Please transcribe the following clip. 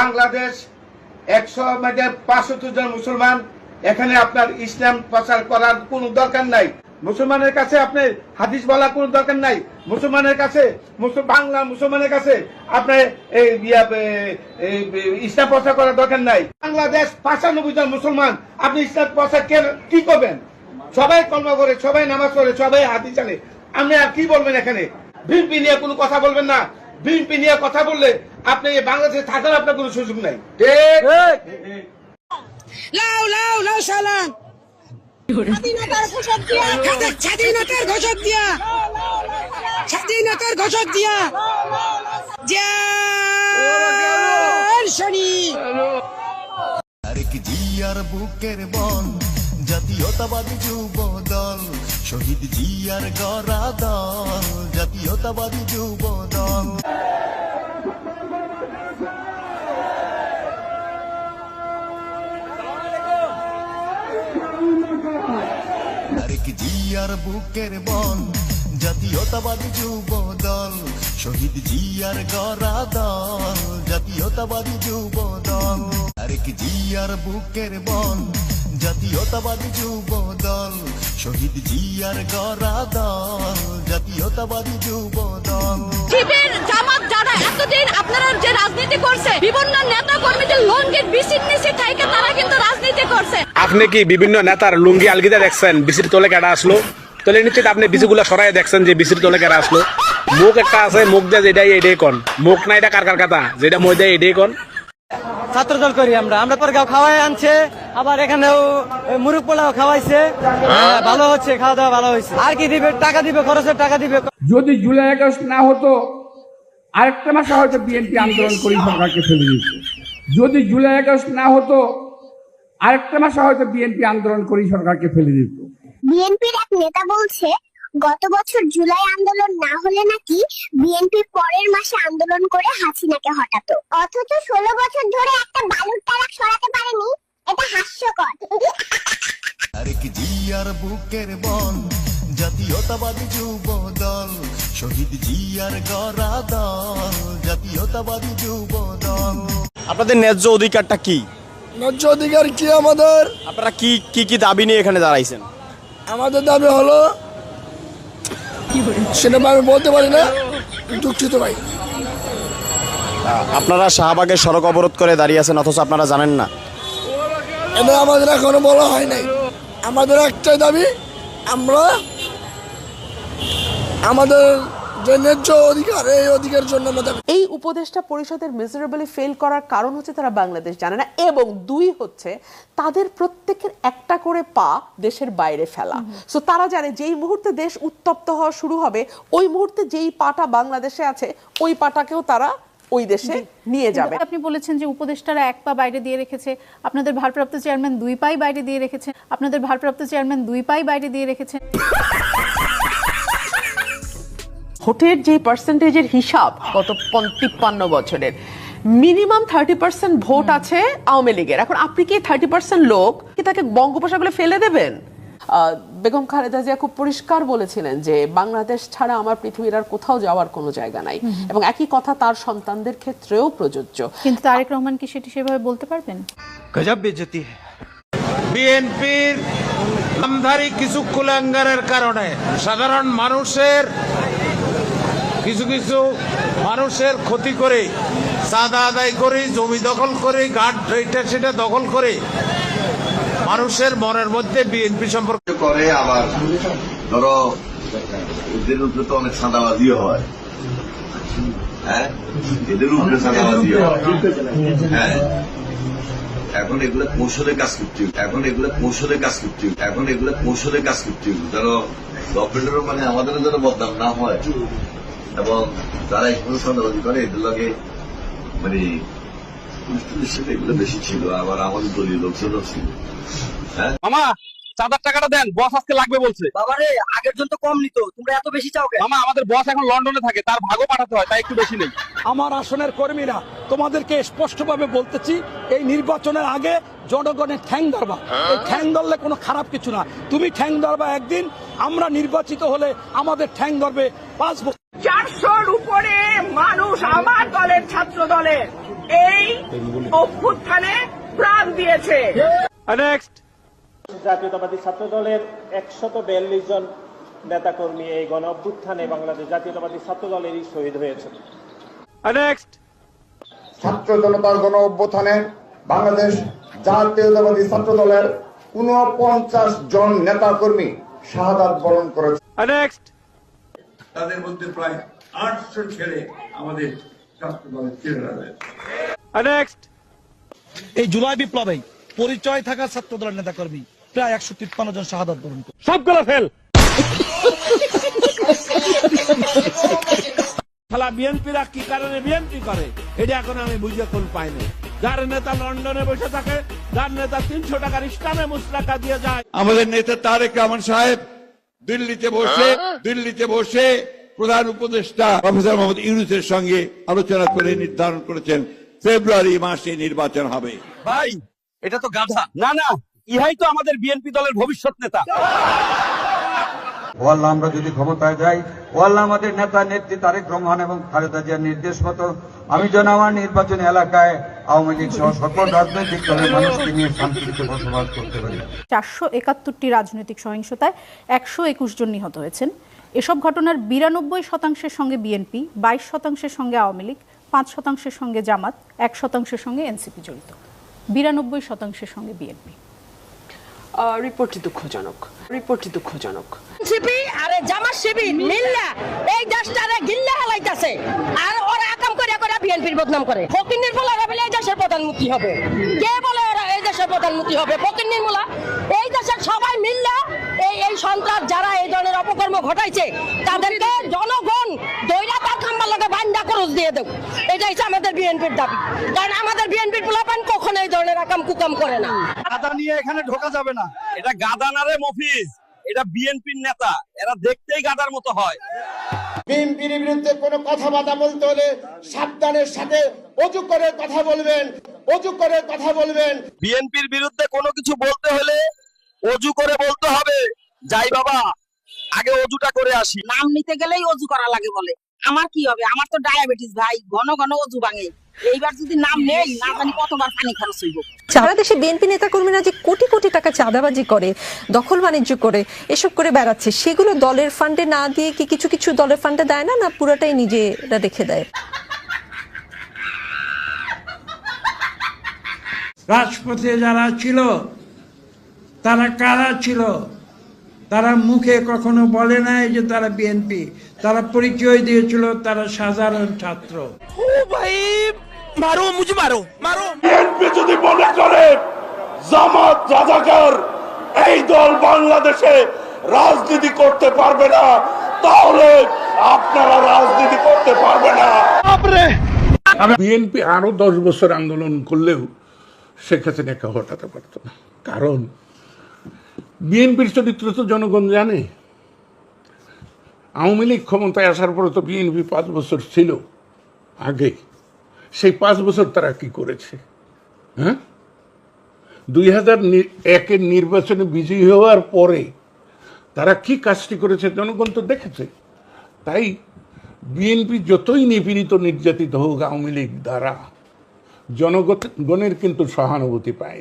বাংলাদেশ একশো মানে পাঁচশো জন মুসলমান। এখানে আপনার ইসলাম প্রচার করার কোনো দরকার নাই। মুসলমানের কাছে আপনি হাদিস বলার কোনো দরকার নাই। মুসলমানের কাছে বাংলা মুসলমানের কাছে আপনি ইসলাম প্রচার করার দরকার নাই। বাংলাদেশ পঁচানব্বই জন মুসলমান। আপনি ইসলাম প্রচার কে- কি করবেন? সবাই কর্ম করে, সবাই নামাজ পড়ে, সবাই হাদিস জানে। আপনি আর কি বলবেন এখানে? বিএনপি নিয়ে কোনো কথা বলবেন না। বিএনপি নিয়ে কথা বললে আপনি এই বাংলাদেশে থাকার আপনার কোনো সুযোগ নাই। ঠিক। লাও লাও লাও সালাম স্বাধীনতার ঘোষক দিয়া স্বাধীনতার ঘোষক দিয়া। স্বাধীনতার ঘোষক দিয়া। জয় শনি। তারেক জিয়ার বুকের বল জাতীয়তাবাদী যুব দল, শহীদ জিয়ার গড়া দল, জাতীয়তাবাদী যুব দল। তারেক জিয়ার বুকের বল, জাতীয়তাবাদী যুব দল, শহীদ জিয়ার গড়া দল, জাতীয়তাবাদী যুব দল। তারেক জিয়ার বুকের বল জাতীয়তাবাদী যুব দল শহীদ জিয়ার গড়া দল জাতীয়তাবাদী যুব দল শিবির জামাত যারা এতদিন আপনারা যে রাজনীতি করছে বিভিন্ন নেতা কর্মীদের লঙ্গির বিসির নিচে থেকে তারা কিন্তু রাজনীতি করছে। আপনি কি বিভিন্ন নেতার লুঙ্গি আলগিদা দেখছেন? বিসির তলে কেডা আসলো? তলে নিশ্চিত আপনি বিসিগুলা সরাই দেখছেন যে বিসির তলে কেডা আসলো। মুখ একটা আছে মুখ দিয়ে যেটাই এটাই কন? মুখ না এটা কার কার কথা? যেটা মই দেয় এটাই কন? ছাত্র দল করি আমরা। আমরা পরগাঁও খাওয়াই আনছে আবার এখানেও মুরুগ পোলাও খাওয়াইছে। হ্যাঁ, ভালো হচ্ছে খাওয়া দাওয়া ভালো হয়েছে। আর কি দিবে টাকা দিবে খরচের টাকা দিবে? যদি জুলাই আগস্ট না হতো আরেকটা মাসে হয়তো বিএনপি আন্দোলন করে সরকারকে ফেলে দিত যদি জুলাই আগস্ট না হতো আরেকটা মাসে হয়তো বিএনপি আন্দোলন করে সরকারকে ফেলে দিত। বিএনপির এক নেতা বলছে গত বছর জুলাই আন্দোলন না হলে নাকি বিএনপি পরের মাসে আন্দোলন করে হাসিনাকে হটাতো। অথচ ষোলো বছর ধরে একটা বালুর টারাক সরাতে পারেনি এটা হাস্যকর। তারেক জিয়ার বুকের বল জাতীয়তাবাদী যুব দল শহীদ জিয়ার গড়া দল জাতীয়তাবাদী যুব দল। আপনাদের ন্যায্য অধিকারটা কি? ন্যায্য অধিকার কি আমাদের? আপনারা কি কি কি দাবি নিয়ে এখানে দাঁড়াইছেন? আমাদের দাবি হলো সেটা আমি বলতে পারি না। দুঃখিত ভাই। আপনারা শাহবাগে সড়ক অবরোধ করে দাঁড়িয়ে আছেন অথচ আপনারা জানেন না। এটা আমাদের এখনও বলা হয় নাই। আমাদের একটাই দাবি আমরা আমাদের যে ন্যায্য অধিকার এই জন্য উপদেষ্টা পরিষদের মেজারেবলি ফেল করার কারণ হচ্ছে তারা বাংলাদেশ জানে না এবং দুই হচ্ছে তাদের প্রত্যেকের একটা করে পা দেশের বাইরে ফেলা। সো তারা জানে যেই মুহূর্তে দেশ উত্তপ্ত হওয়া শুরু হবে ওই মুহূর্তে যেই পাটা বাংলাদেশে আছে ওই পাটাকেও তারা ওই দেশে নিয়ে যাবে। আপনি বলেছেন যে উপদেষ্টারা এক পা বাইরে দিয়ে রেখেছে আপনাদের ভারপ্রাপ্ত চেয়ারম্যান দুই পাই বাইরে দিয়ে রেখেছেন আপনাদের ভারপ্রাপ্ত চেয়ারম্যান দুই পাই বাইরে দিয়ে রেখেছেন ভোটের যে পার্সেন্টেজের হিসাব গত পন- তিপ্পান্ন বছরের মিনিমাম থার্টি পার্সেন্ট ভোট আছে আওয়ামী লীগের। এখন আপনি কি থার্টি পার্সেন্ট লোক কি তাকে বঙ্গোপসাগরে ফেলে দেবেন? আহ, বেগম খালেদা জিয়া খুব পরিষ্কার বলেছিলেন যে বাংলাদেশ ছাড়া আমার পৃথিবীর আর কোথাও যাওয়ার কোনো জায়গা নাই। এবং একই কথা তার সন্তানদের ক্ষেত্রেও প্রযোজ্য। কিন্তু তারেক রহমান কি সেটি সেভাবে বলতে পারবেন? গজব বেজতি বিএনপির আমধারী কিছু কুলাঙ্গারের কারণে সাধারণ মানুষের কিছু কিছু মানুষের ক্ষতি করে, চাঁদা আদায় করে, জমি দখল করে গাঠ এটা সেটা দখল করে, মানুষের মনের মধ্যে বিএনপি সম্পর্কে করে, আবার ধরো, এদের উপরে তো অনেক সাদাবাজিও হয় হ্যাঁ এদের উপরে সাদাবাজিও হয় এখন এগুলো কৌশলে কাজ করতে। এখন এগুলো কৌশলে কাজ করতে। এখন এগুলো কৌশলে কাজ করতে। ধরো গভর্নমেন্টেরও মানে আমাদের যেন বদনাম না হয় এবং যারা এগুলো সাদাবাজি করে এদের লগে মানে এগুলো বেশি ছিল আবার আমাদের দলীয় লোকজনও ছিল। হ্যাঁ? মামা চাঁদার টাকাটা দেন বস আজকে লাগবে বলছে। বাবারে আগের জন তো কম নিত তোমরা এত বেশি চাও মামা আমাদের বস এখন লন্ডনে থাকে তার ভাগও পাঠাতে হয় তাই একটু বেশি নেই। আমার আসনের কর্মীরা তোমাদেরকে স্পষ্টভাবে বলতেছি এই নির্বাচনের আগে জনগণের ঠ্যাং ধরবা। এই ঠ্যাং ধরলে কোনো খারাপ কিছু না। তুমি ঠ্যাং ধরবা একদিন আমরা নির্বাচিত হলে আমাদের ঠ্যাং ধরবে পাঁচ বছর। চারশোর উপরে মানুষ আমার দলের ছাত্র দলের এই অভ্যুত্থানে প্রাণ দিয়েছে। জাতীয়তাবাদী ছাত্র দলের একশত বিয়াল্লিশ জন নেতাকর্মী এই গণ অভ্যুত্থানে বাংলাদেশ জাতীয়তাবাদী ছাত্র দলেরই শহীদ হয়েছে। ছাত্র জনতার গণ অভ্যুত্থানে বাংলাদেশ জাতীয়তাবাদী ছাত্র দলের উনপঞ্চাশ জন নেতা কর্মী শাহাদাত বরণ করেছে। নেক্সট তাদের মধ্যে প্রায় আটশো ছেলে আমাদের ছাত্র দলের ছেলেরা রয়েছে। এই জুলাই বিপ্লবে পরিচয় থাকা ছাত্র দলের নেতাকর্মী প্রায় একশো তিপ্পান্ন জন শাহাদাত বরণ করে সবগুলো ফেল। শালা বিএনপিরা কি কারণে বিএনপি করে? এটা এখন আমি বুঝে কোন পাইনি যার নেতা লন্ডনে বসে থাকে যার নেতা তিনশো টাকার ইসলামে মুসলাকা দিয়ে যায়। আমাদের নেতা তারেক রহমান সাহেব দিল্লিতে বসে দিল্লিতে বসে প্রধান উপদেষ্টা প্রফেসর মোহাম্মদ ইউনুসের সঙ্গে আলোচনা করে নির্ধারণ করেছেন। ফেব্রুয়ারি মাসে নির্বাচন হবে। ভাই এটা তো গাধা। না না ইহাই তো আমাদের বিএনপি দলের ভবিষ্যৎ নেতা। ওয়াল্লাহ আমরা যদি ক্ষমতায় যাই ওয়াল্লাহ আমাদের নেতা নেত্রী তারেক রহমান এবং খালেদা জিয়ার নির্দেশ মতো আমি যেন আমার নির্বাচনী এলাকায় আওয়ামী লীগ সহ সকল রাজনৈতিক দলের মানুষকে নিয়ে শান্তিতে বসবাস করতে পারি। চারশো একাত্তরটি রাজনৈতিক সহিংসতায় একশো একুশ জন নিহত হয়েছেন। এসব ঘটনার বিরানব্বই শতাংশের সঙ্গে বিএনপি বাইশ শতাংশের সঙ্গে আওয়ামী লীগ পাঁচ শতাংশের সঙ্গে জামাত এক শতাংশের সঙ্গে এনসিপি জড়িত। বিরানব্বই শতাংশের সঙ্গে বিএনপি। রিপোর্টটি দুঃখজনক। রিপোর্টটি দুঃখজনক। শিবি আরে জামাত শিবির মিল্লা, এই দেশটারে গিল্লা হালাইতাছে। আর ওরা করে করে বিএনপির বদনাম করে। বলে, এই দেশের প্রধানমন্ত্রী হবে। কে বলে ওরা, এই দেশের প্রধানমন্ত্রী হবে? এই দেশের সবাই মিল্লা, এই এই সন্ত্রাস যারা এই ধরনের অপকর্ম ঘটাইছে, তাদেরকে জনগণ দৈরা খরচ দিয়ে দেব। হচ্ছে আমাদের বিএনপির দাবি। কারণ আমাদের বিএনপির পোলাপান কখনো এই ধরনের আকাম কুকাম করে না। গাদা নিয়ে এখানে ঢোকা যাবে না। এটা গাদা না রে মফিজ? এটা বিএনপির নেতা এরা দেখতেই গাদার মতো হয়। বিএনপির বিরুদ্ধে কোনো কথাবার্তা বলতে হলে সাবধানের সাথে অজু করে কথা বলবেন অজু করে কথা বলবেন। বিএনপির বিরুদ্ধে কোনো কিছু বলতে হলে অজু করে বলতে হবে। যাই বাবা আগে অজুটা করে আসি। নাম নিতে গেলেই অজু করা লাগে বলে। আমার কি হবে? আমার তো ডায়াবেটিস ভাই ঘন ঘন অজু ভাঙে। এইবার যদি নাম নেই না জানি কতবার পানি খরচ হইব। সারা দেশে বিএনপি নেতাকর্মীরা যে কোটি কোটি টাকা চাঁদাবাজি করে দখল বাণিজ্য করে এসব করে বেড়াচ্ছে সেগুলো দলের ফান্ডে না দিয়ে কি কিছু কিছু দলের ফান্ডে দেয় না না পুরোটাই নিজেরা রেখে দেয়? রাজপথে যারা ছিল তারা কারা ছিল? তারা মুখে কখনো বলে নাই যে তারা বিএনপি। তারা পরিচয় দিয়েছিল তারা সাধারণ ছাত্র। বিএনপি যদি মনে করে জামাত রাজাকার এই দল বাংলাদেশে রাজনীতি করতে পারবে না তাহলে আপনারা রাজনীতি করতে পারবে না। বিএনপি আরও দশ বছর আন্দোলন করলেও শেখ হাসিনাকে হটাতে পারত না। কারণ বিএনপির চরিত্র তো জনগণ জানে। আওয়ামী লীগ ক্ষমতায় আসার পরে তো বিএনপি পাঁচ বছর ছিল আগে। সেই পাঁচ বছর তারা কি করেছে? হ্যাঁ? দুই হাজার একের নির্বাচনে বিজয়ী হওয়ার পরে তারা কি কাজটি করেছে জনগণ তো দেখেছে। তাই বিএনপি যতই নিপীড়িত নির্যাতিত হোক, আওয়ামী লীগ দ্বারা জনগণের কিন্তু সহানুভূতি পায়